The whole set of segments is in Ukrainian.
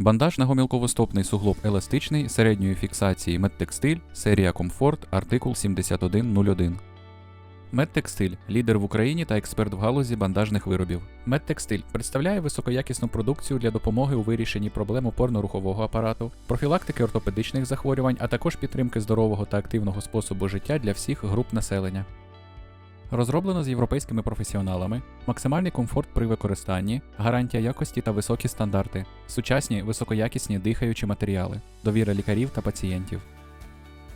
Бандаж на гомілковостопний суглоб еластичний середньої фіксації медтекстиль, серія Комфорт, артикул 7101. Медтекстиль лідер в Україні та експерт в галузі бандажних виробів. Медтекстиль представляє високоякісну продукцію для допомоги у вирішенні проблем опорно-рухового апарату, профілактики ортопедичних захворювань, а також підтримки здорового та активного способу життя для всіх груп населення. Розроблено з європейськими професіоналами, максимальний комфорт при використанні, гарантія якості та високі стандарти, сучасні високоякісні дихаючі матеріали, довіра лікарів та пацієнтів.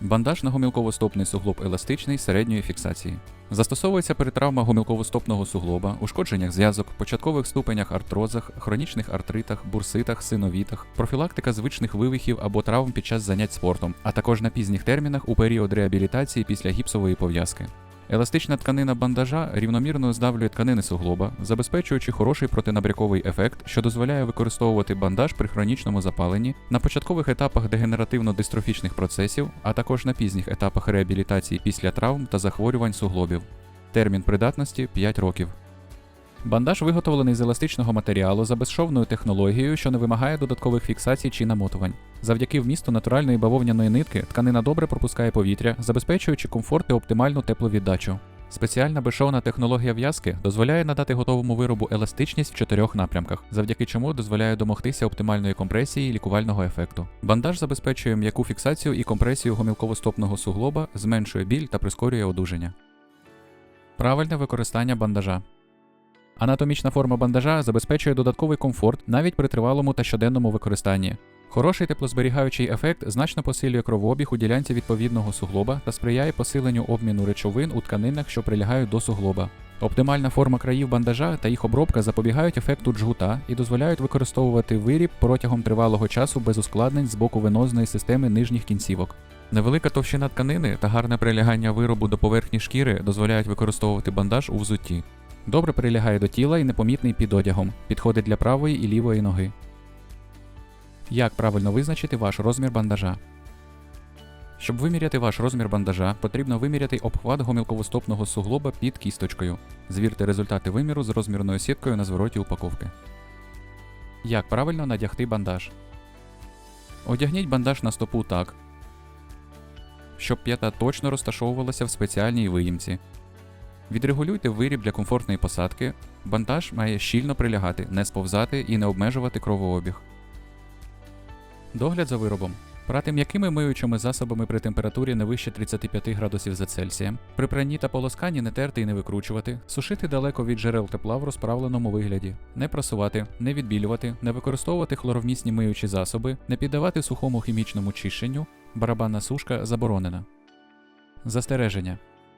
Бандаж на гомілково-стопний суглоб еластичний середньої фіксації. Застосовується при травмах гомілково-стопного суглоба, ушкодженнях зв'язок, початкових ступенях артрозах, хронічних артритах, бурситах, синовітах, профілактика звичних вивихів або травм під час занять спортом, а також на пізніх термінах у період реабілітації після гіпсової пов'язки. Еластична тканина бандажа рівномірно здавлює тканини суглоба, забезпечуючи хороший протинабряковий ефект, що дозволяє використовувати бандаж при хронічному запаленні на початкових етапах дегенеративно-дистрофічних процесів, а також на пізніх етапах реабілітації після травм та захворювань суглобів. Термін придатності 5 років. Бандаж виготовлений з еластичного матеріалу за безшовною технологією, що не вимагає додаткових фіксацій чи намотувань. Завдяки вмісту натуральної бавовняної нитки тканина добре пропускає повітря, забезпечуючи комфорт і оптимальну тепловіддачу. Спеціальна безшовна технологія в'язки дозволяє надати готовому виробу еластичність в чотирьох напрямках, завдяки чому дозволяє домогтися оптимальної компресії і лікувального ефекту. Бандаж забезпечує м'яку фіксацію і компресію гомілково-стопного суглоба, зменшує біль та прискорює одужання. Правильне використання бандажа. Анатомічна форма бандажа забезпечує додатковий комфорт навіть при тривалому та щоденному використанні. Хороший теплозберігаючий ефект значно посилює кровообіг у ділянці відповідного суглоба та сприяє посиленню обміну речовин у тканинах, що прилягають до суглоба. Оптимальна форма країв бандажа та їх обробка запобігають ефекту джгута і дозволяють використовувати виріб протягом тривалого часу без ускладнень з боку венозної системи нижніх кінцівок. Невелика товщина тканини та гарне прилягання виробу до поверхні шкіри дозволяють використовувати бандаж у взутті. Добре прилягає до тіла і непомітний під одягом, підходить для правої і лівої ноги. Як правильно визначити ваш розмір бандажа? Щоб виміряти ваш розмір бандажа, потрібно виміряти обхват гомілковостопного суглоба під кісточкою. Звірте результати виміру з розмірною сіткою на звороті упаковки. Як правильно надягти бандаж? Одягніть бандаж на стопу так, щоб п'ята точно розташовувалася в спеціальній виїмці. Відрегулюйте виріб для комфортної посадки. Бандаж має щільно прилягати, не сповзати і не обмежувати кровообіг. Догляд за виробом. Прати м'якими миючими засобами при температурі не вище 35 градусів за Цельсієм. При пранні та полосканні не терти і не викручувати, сушити далеко від джерел тепла в розправленому вигляді, не прасувати, не відбілювати, не використовувати хлоровмісні миючі засоби, не піддавати сухому хімічному чищенню, барабанна сушка заборонена. Застереження.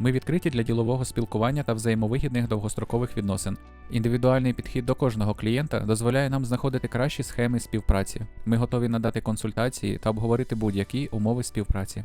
Ми відкриті для ділового спілкування та взаємовигідних довгострокових відносин. Індивідуальний підхід до кожного клієнта дозволяє нам знаходити кращі схеми співпраці. Ми готові надати консультації та обговорити будь-які умови співпраці.